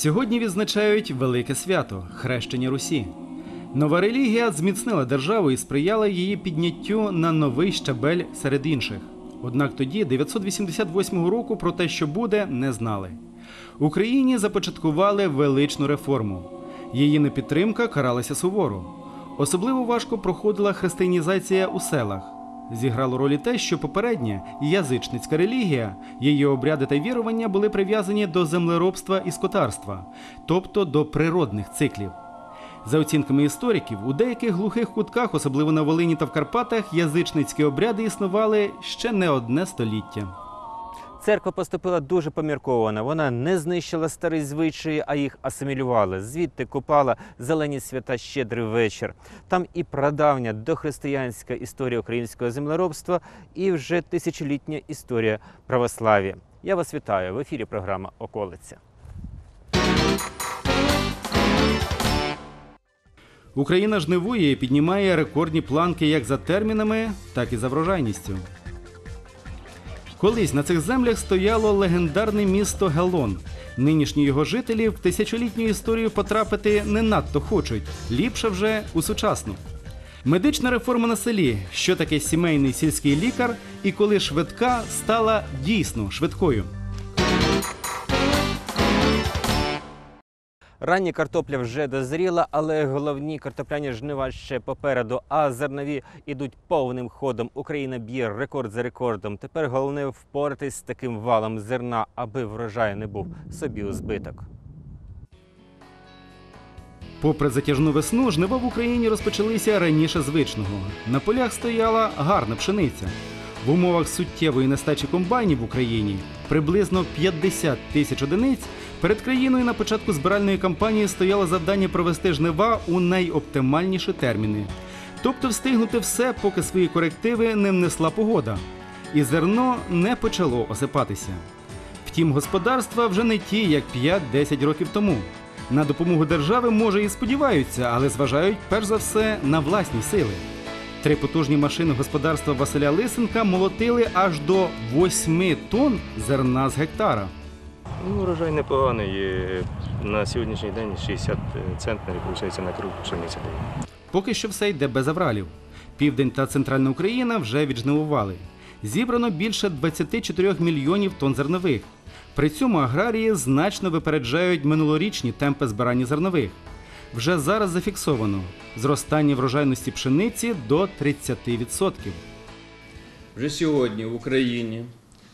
Сьогодні відзначають велике свято хрещення Русі. Нова релігія зміцнила державу і сприяла її підняттю на новий щабель серед інших. Однак тоді, 988 року, про те, що буде, не знали. Україні започаткували величну реформу. Її непідтримка каралася суворо. Особливо важко проходила християнізація у селах. Зіграло роль те, що попередня язичницька релігія, її обряди та вірування були прив'язані до землеробства і скотарства, тобто до природних циклів. За оцінками істориків, у деяких глухих кутках, особливо на Волині та в Карпатах, язичницькі обряди існували ще не одне століття. Церква поступила дуже помірковано. Вона не знищила старі звичаї, а їх асимілювала. Звідти купала зелені свята щедрий вечір. Там і прадавня дохристиянська історія українського землеробства, і вже тисячолітня історія православ'я. Я вас вітаю в ефірі. Програма Околиця. Україна жнивує і піднімає рекордні планки як за термінами, так і за врожайністю. Колись на цих землях стояло легендарне місто Гелон. Нинішні його жителі в тисячолітню історію потрапити не надто хочуть, ліпше вже у сучасну. Медична реформа на селі, що таке сімейний сільський лікар, і коли швидка стала дійсно швидкою. Ранні картопля вже дозріла, але головні картопляні жнива ще попереду, а зернові ідуть повним ходом. Україна б'є рекорд за рекордом. Тепер головне впоратись з таким валом зерна, аби врожай не був собі у збиток. Попри затяжну весну, жнива в Україні розпочалися раніше звичного. На полях стояла гарна пшениця. В умовах суттєвої нестачі комбайнів в Україні приблизно 50 тисяч одиниць. Перед країною на початку збиральної кампанії стояло завдання провести жнива у найоптимальніші терміни, тобто встигнути все, поки свої корективи не внесла погода, і зерно не почало осипатися. Втім, господарства вже не ті, як 5-10 років тому. На допомогу держави може і сподіваються, але зважають перш за все на власні сили. Три потужні машини господарства Василя Лисенка молотили аж до 8 тонн зерна з гектара. Ну, урожай непоганий. На сьогоднішній день 60 центнерів, виходить, на круг пшениці. Поки що все йде без авралів. Південь та центральна Україна вже віджнивували. Зібрано більше 24 мільйонів тонн зернових. При цьому аграрії значно випереджають минулорічні темпи збирання зернових. Вже зараз зафіксовано зростання врожайності пшениці до 30%. Вже сьогодні в Україні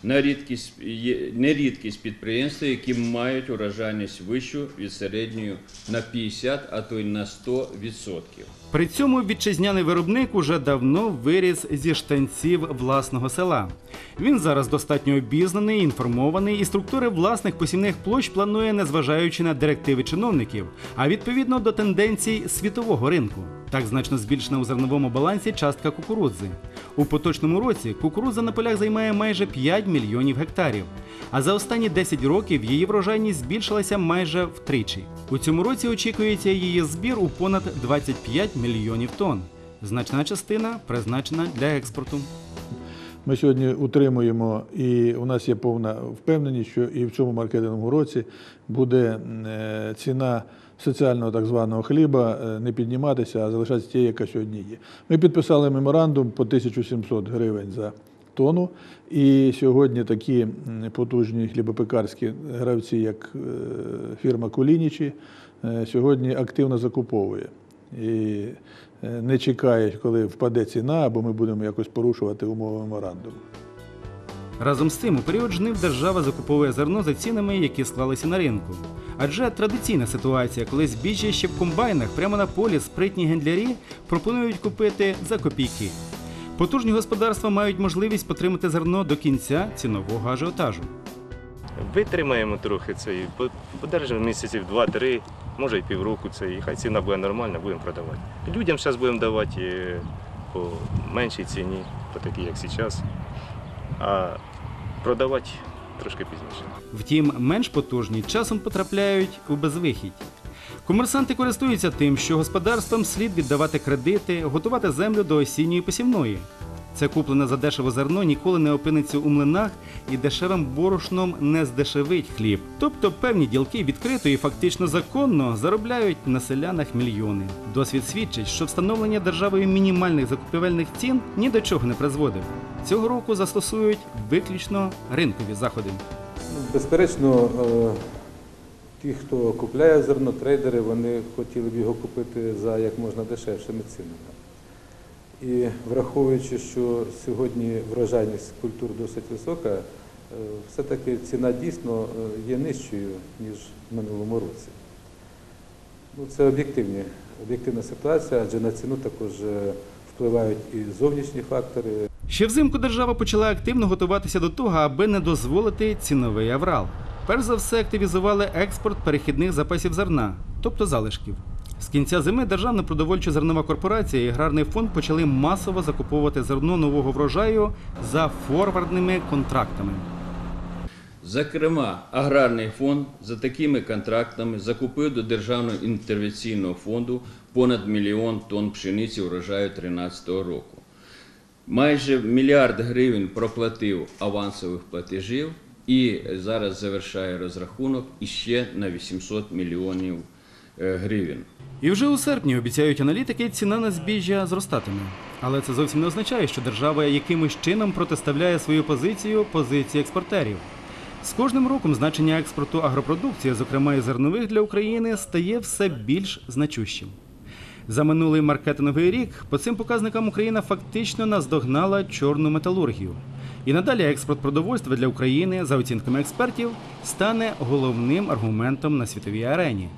на рідкість, є не рідкість підприємства, які мають урожайність вищу від середньої на 50, а то й на 100%. При цьому вітчизняний виробник уже давно виріс зі штанців власного села. Він зараз достатньо обізнаний, інформований і структури власних посівних площ планує, незважаючи на директиви чиновників, а відповідно до тенденцій світового ринку. Так значно збільшена у зерновому балансі частка кукурудзи. У поточному році кукурудза на полях займає майже 5 мільйонів гектарів. А за останні 10 років її врожайність збільшилася майже втричі. У цьому році очікується її збір у понад 25 мільйонів тонн. Значна частина призначена для експорту. Ми сьогодні утримуємо, і у нас є повна впевненість, що і в цьому маркетинговому році буде е, ціна соціального так званого хліба е, не підніматися, а залишатися тією, яка сьогодні є. Ми підписали меморандум по 1700 гривень за тонну. І сьогодні такі потужні хлібопекарські гравці, як е, фірма Кулінічі, сьогодні активно закуповує. І е, не чекає, коли впаде ціна, або ми будемо якось порушувати умови меморандуму. Разом з цим у період жнив держава закуповує зерно за цінами, які склалися на ринку. Адже традиційна ситуація, коли збіжжя ще в комбайнах прямо на полі спритні гендлярі пропонують купити за копійки. Потужні господарства мають можливість потримати зерно до кінця цінового ажіотажу. Витримаємо трохи це подержимо місяців 2-3, може й півроку це, і хай ціна буде нормальна, будемо продавати. Людям зараз будемо давати е, по меншій ціні, по такій, як зараз, а продавати трошки пізніше. Втім, менш потужні часом потрапляють у безвихідь. Комерсанти користуються тим, що господарствам слід віддавати кредити, готувати землю до осінньої посівної. Це куплене за дешево зерно ніколи не опиниться у млинах і дешевим борошном не здешевить хліб. Тобто певні ділки відкрито і фактично законно заробляють на селянах мільйони. Досвід свідчить, що встановлення державою мінімальних закупівельних цін ні до чого не призводив. Цього року застосують виключно ринкові заходи. Безперечно, е, ті, хто купляє зерно, трейдери, вони хотіли б його купити за як можна дешевшими цінами. І враховуючи, що сьогодні врожайність культур досить висока, е, все-таки ціна дійсно е, є нижчою, ніж в минулому році. Ну, це об'єктивні, об'єктивна ситуація, адже на ціну також е, впливають і зовнішні фактори, Ще взимку держава почала активно готуватися до того, аби не дозволити ціновий аврал. Перш за все активізували експорт перехідних запасів зерна, тобто залишків. З кінця зими Державна продовольча зернова корпорація і аграрний фонд почали масово закуповувати зерно нового врожаю за форвардними контрактами. Зокрема, аграрний фонд за такими контрактами закупив до Державного інтервенційного фонду понад мільйон тонн пшениці врожаю 2013 року. Майже мільярд гривень проплатив авансових платежів і зараз завершає розрахунок іще на 800 мільйонів е, гривень. І вже у серпні обіцяють аналітики, ціна на збіжжя зростатиме. Але це зовсім не означає, що держава якимось чином протиставляє свою позицію позиції експортерів. З кожним роком значення експорту агропродукції, зокрема і зернових для України, стає все більш значущим. За минулий маркетинговий рік по цим показникам Україна фактично наздогнала чорну металургію. І надалі експорт продовольства для України, за оцінками експертів, стане головним аргументом на світовій арені.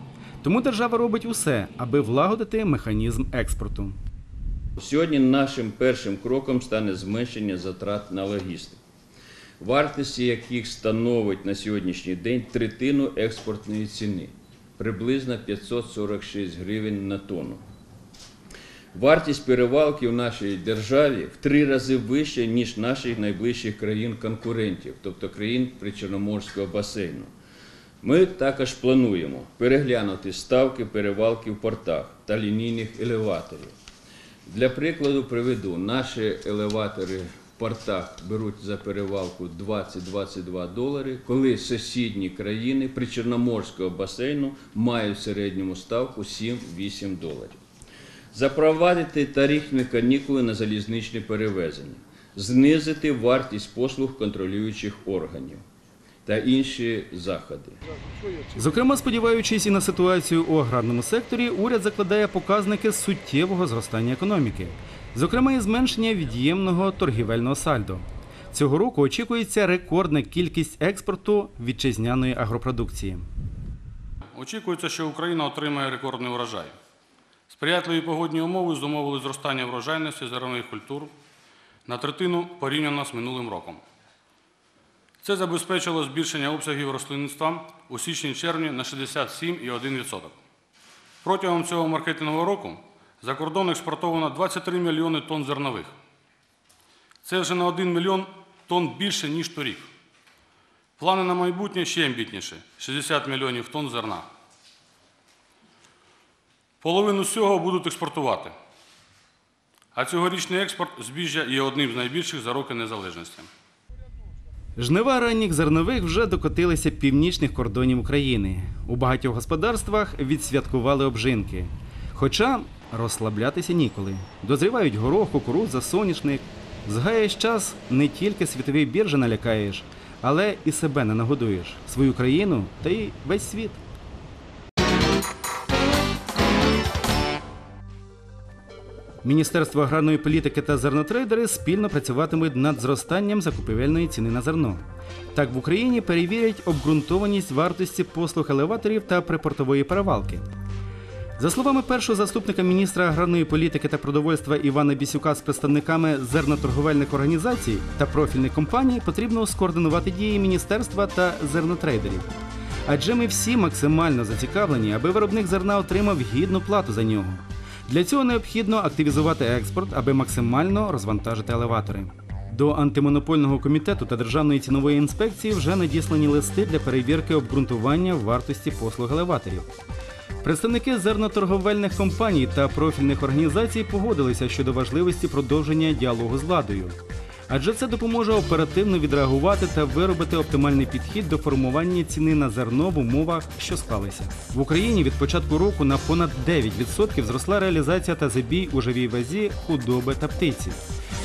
Тому держава робить усе, аби влагодити механізм експорту. Сьогодні нашим першим кроком стане зменшення затрат на логістику, вартості яких становить на сьогоднішній день третину експортної ціни, приблизно 546 гривень на тонну. Вартість перевалки в нашій державі в три рази вища, ніж наших найближчих країн-конкурентів, тобто країн Причорноморського басейну. Ми також плануємо переглянути ставки перевалки в портах та лінійних елеваторів. Для прикладу приведу, наші елеватори в портах беруть за перевалку 20-22 долари, коли сусідні країни Причорноморського басейну мають в середньому ставку 7-8 доларів. Запровадити тарифні канікули на залізничні перевезення, знизити вартість послуг контролюючих органів та інші заходи. Зокрема, сподіваючись і на ситуацію у аграрному секторі, уряд закладає показники суттєвого зростання економіки, зокрема і зменшення від'ємного торгівельного сальдо. Цього року очікується рекордна кількість експорту вітчизняної агропродукції. Очікується, що Україна отримає рекордний урожай. Сприятливі погодні умови зумовили зростання врожайності зернових культур на третину порівняно з минулим роком. Це забезпечило збільшення обсягів рослинництва у січні-червні на 67,1%. Протягом цього маркетингового року за кордон експортовано 23 мільйони тонн зернових. Це вже на 1 мільйон тонн більше, ніж торік. Плани на майбутнє ще амбітніші 60 мільйонів тонн зерна. Половину з цього будуть експортувати. А цьогорічний експорт збіжжя є одним з найбільших за роки незалежності. Жнива ранніх зернових вже докотилися північних кордонів України. У багатьох господарствах відсвяткували обжинки. Хоча розслаблятися ніколи. Дозрівають горох, кукурудза, соняшник. Згаєш час не тільки світові біржі налякаєш, але і себе не нагодуєш, свою країну та й весь світ. Міністерство аграрної політики та зернотрейдери спільно працюватимуть над зростанням закупівельної ціни на зерно. Так в Україні перевірять обґрунтованість вартості послуг елеваторів та припортової перевалки. За словами першого заступника міністра аграрної політики та продовольства Івана Бісюка з представниками зерноторговельних організацій та профільних компаній, потрібно скоординувати дії міністерства та зернотрейдерів. Адже ми всі максимально зацікавлені, аби виробник зерна отримав гідну плату за нього. Для цього необхідно активізувати експорт, аби максимально розвантажити елеватори. До антимонопольного комітету та Державної цінової інспекції вже надіслані листи для перевірки обґрунтування вартості послуг елеваторів. Представники зерноторговельних компаній та профільних організацій погодилися щодо важливості продовження діалогу з владою. Адже це допоможе оперативно відреагувати та виробити оптимальний підхід до формування ціни на зерно в умовах, що склалися. В Україні від початку року на понад 9% зросла реалізація та забій у живій вазі худоби та птиці.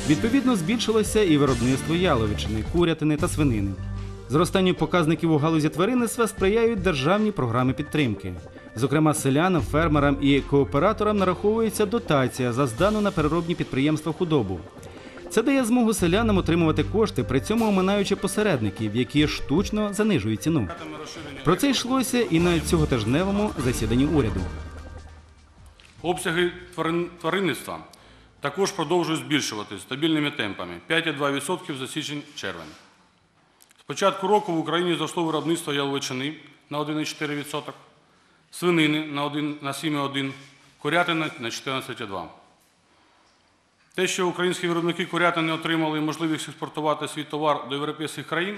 Відповідно, збільшилося і виробництво яловичини, курятини та свинини. Зростанню показників у галузі тваринництва сприяють державні програми підтримки. Зокрема, селянам, фермерам і кооператорам нараховується дотація за здану на переробні підприємства худобу. Це дає змогу селянам отримувати кошти, при цьому оминаючи посередників, які штучно занижують ціну. Про це йшлося і на цьоготижневому засіданні уряду. Обсяги тваринництва також продовжують збільшуватись стабільними темпами 5,2% за січень-червень. З початку року в Україні зросло виробництво яловичини на 1,4%, свинини на 7,1%, курятини на 14,2%. Те, що українські виробники курятини отримали можливість експортувати свій товар до європейських країн,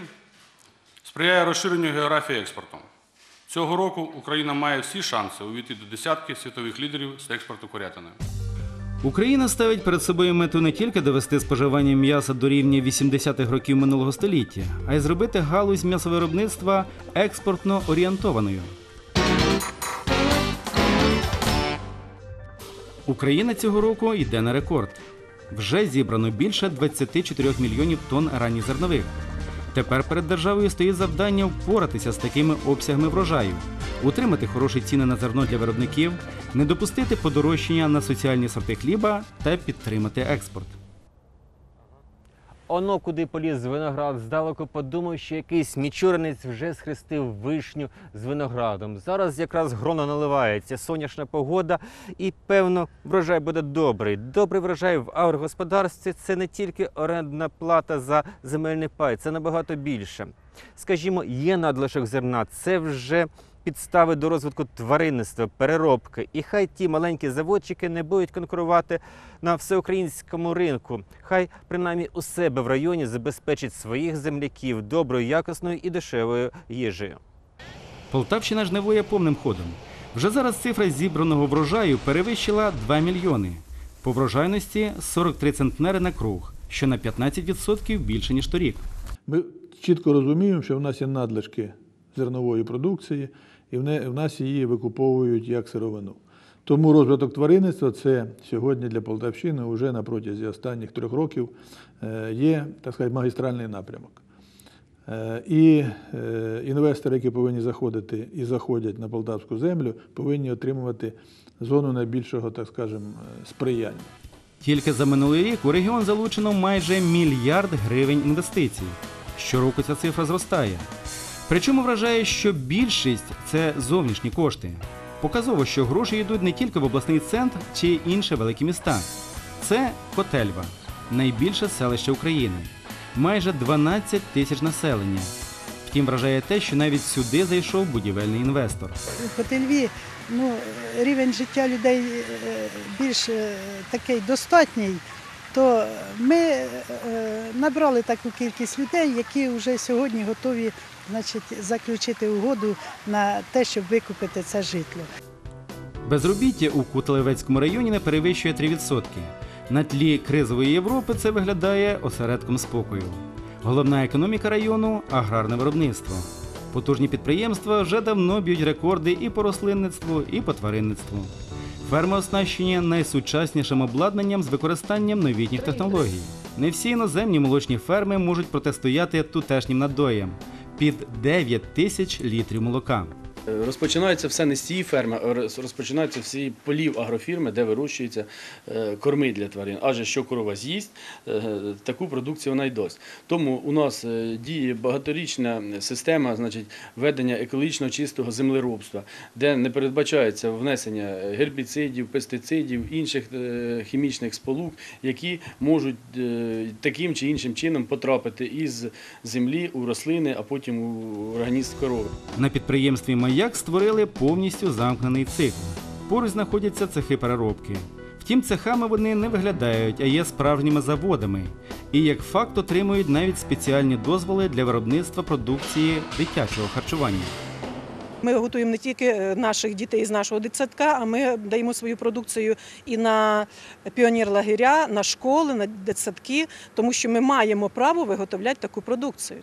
сприяє розширенню географії експорту. Цього року Україна має всі шанси увійти до десятки світових лідерів з експорту курятини. Україна ставить перед собою мету не тільки довести споживання м'яса до рівня 80-х років минулого століття, а й зробити галузь м'ясовиробництва експортно орієнтованою. Україна цього року йде на рекорд. Вже зібрано більше 24 мільйонів тонн ранніх зернових. Тепер перед державою стоїть завдання впоратися з такими обсягами врожаю, утримати хороші ціни на зерно для виробників, не допустити подорожчання на соціальні сорти хліба та підтримати експорт. Оно куди поліз виноград, здалеку подумав, що якийсь мічуринець вже схрестив вишню з виноградом. Зараз якраз грона наливається, сонячна погода, і певно, врожай буде добрий. Добрий врожай в агрогосподарстві це не тільки орендна плата за земельний пай, це набагато більше. Скажімо, є надлишок зерна, це вже підстави до розвитку тваринництва, переробки. І хай ті маленькі заводчики не будуть конкурувати на всеукраїнському ринку. Хай принаймні у себе в районі забезпечить своїх земляків доброю, якісною і дешевою їжею. Полтавщина жнивує повним ходом. Вже зараз цифра зібраного врожаю перевищила 2 мільйони. По врожайності 43 центнери на круг, що на 15% більше ніж торік. Ми чітко розуміємо, що в нас є надлишки зернової продукції, і в нас її викуповують як сировину. Тому розвиток тваринництва це сьогодні для Полтавщини вже на протязі останніх трьох років е, є, так сказати, магістральний напрямок. Е, І е, інвестори, які повинні заходити і заходять на полтавську землю, повинні отримувати зону найбільшого, так скажемо, сприяння. Тільки за минулий рік у регіон залучено майже мільярд гривень інвестицій. Щороку ця цифра зростає. Причому вражає, що більшість це зовнішні кошти. Показово, що гроші йдуть не тільки в обласний центр чи інші великі міста. Це Котельва, найбільше селище України, майже 12 тисяч населення. Втім, вражає те, що навіть сюди зайшов будівельний інвестор. У Котельві ну, рівень життя людей е, більш е, такий достатній, то ми е, набрали таку кількість людей, які вже сьогодні готові значить, заключити угоду на те, щоб викупити це житло. Безробіття у Кутелевецькому районі не перевищує 3%. На тлі кризової Європи це виглядає осередком спокою. Головна економіка району аграрне виробництво. Потужні підприємства вже давно б'ють рекорди і по рослинництву, і по тваринництву. Ферми оснащені найсучаснішим обладнанням з використанням новітніх технологій. Не всі іноземні молочні ферми можуть протистояти тутешнім надоям під 9 тисяч літрів молока. Розпочинається все не з цієї ферми, а роз- розпочинаються всі полів агрофірми, де вирощуються е, корми для тварин. Адже що корова з'їсть, е, таку продукцію вона й дасть. Тому у нас е, діє багаторічна система значить, ведення екологічно чистого землеробства, де не передбачається внесення гербіцидів, пестицидів, інших е, хімічних сполук, які можуть е, таким чи іншим чином потрапити із землі у рослини, а потім у організм корови. На підприємстві Маяк створили повністю замкнений цикл. Поруч знаходяться цехи переробки. Втім, цехами вони не виглядають, а є справжніми заводами. І як факт отримують навіть спеціальні дозволи для виробництва продукції дитячого харчування. Ми готуємо не тільки е, наших дітей з нашого дитсадка, а ми даємо свою продукцію і на піонерлагеря, на школи, на дитсадки, тому що ми маємо право виготовляти таку продукцію.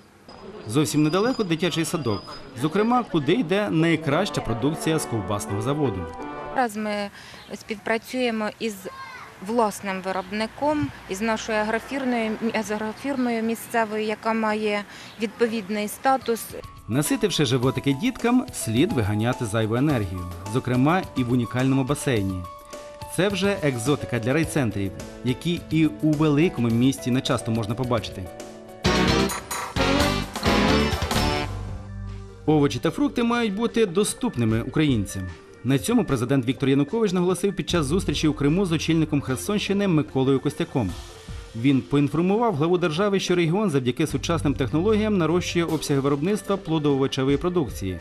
Зовсім недалеко дитячий садок, зокрема, куди йде найкраща продукція з ковбасного заводу. Зараз ми співпрацюємо із власним виробником, із нашою агрофірмою, агрофірмою місцевою, яка має відповідний статус. Наситивши животики діткам, слід виганяти зайву енергію, зокрема і в унікальному басейні. Це вже екзотика для райцентрів, які і у великому місті не часто можна побачити. Овочі та фрукти мають бути доступними українцям. На цьому президент Віктор Янукович наголосив під час зустрічі у Криму з очільником Херсонщини Миколою Костяком. Він поінформував главу держави, що регіон завдяки сучасним технологіям нарощує обсяги виробництва плодово-овочевої продукції.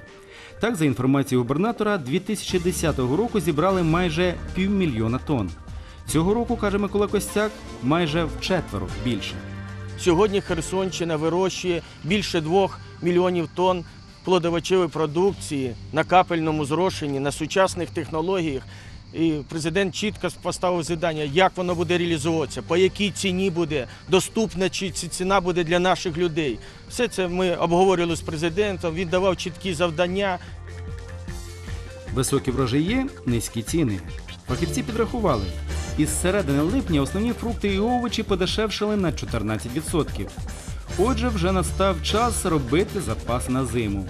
Так, за інформацією губернатора, 2010 року зібрали майже півмільйона тонн. Цього року, каже Микола Костяк, майже вчетверо більше. Сьогодні Херсонщина вирощує більше двох мільйонів тонн плодовочевої продукції на капельному зрошенні, на сучасних технологіях. І президент чітко поставив завдання, як воно буде реалізовуватися, по якій ціні буде доступна, чи ці ціна буде для наших людей. Все це ми обговорювали з президентом. Він давав чіткі завдання. Високі врожаї, низькі ціни. Фахівці підрахували. Із середини липня основні фрукти і овочі подешевшили на 14%. Отже, вже настав час робити запас на зиму.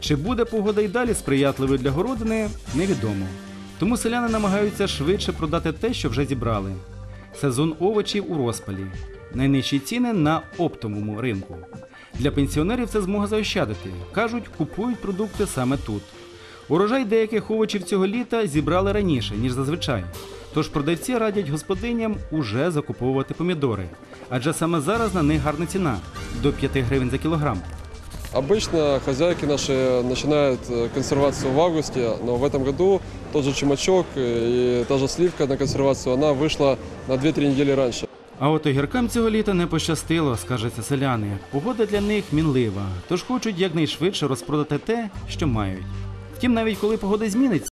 Чи буде погода й далі сприятливою для городини, невідомо. Тому селяни намагаються швидше продати те, що вже зібрали. Сезон овочів у розпалі. Найнижчі ціни на оптовому ринку. Для пенсіонерів це змога заощадити. Кажуть, купують продукти саме тут. Урожай деяких овочів цього літа зібрали раніше, ніж зазвичай. Тож продавці радять господиням уже закуповувати помідори. Адже саме зараз на них гарна ціна до 5 гривень за кілограм. Обычно хозяйки наши начинают э, консервацию в августе, но в этом году тот же чумачок э, и та же сливка на консервацию, она вышла на 2-3 недели раньше. А от огіркам цього літа не пощастило, скажеться селяни. Погода для них мінлива, тож хочуть якнайшвидше розпродати те, що мають. Втім, навіть коли погода зміниться,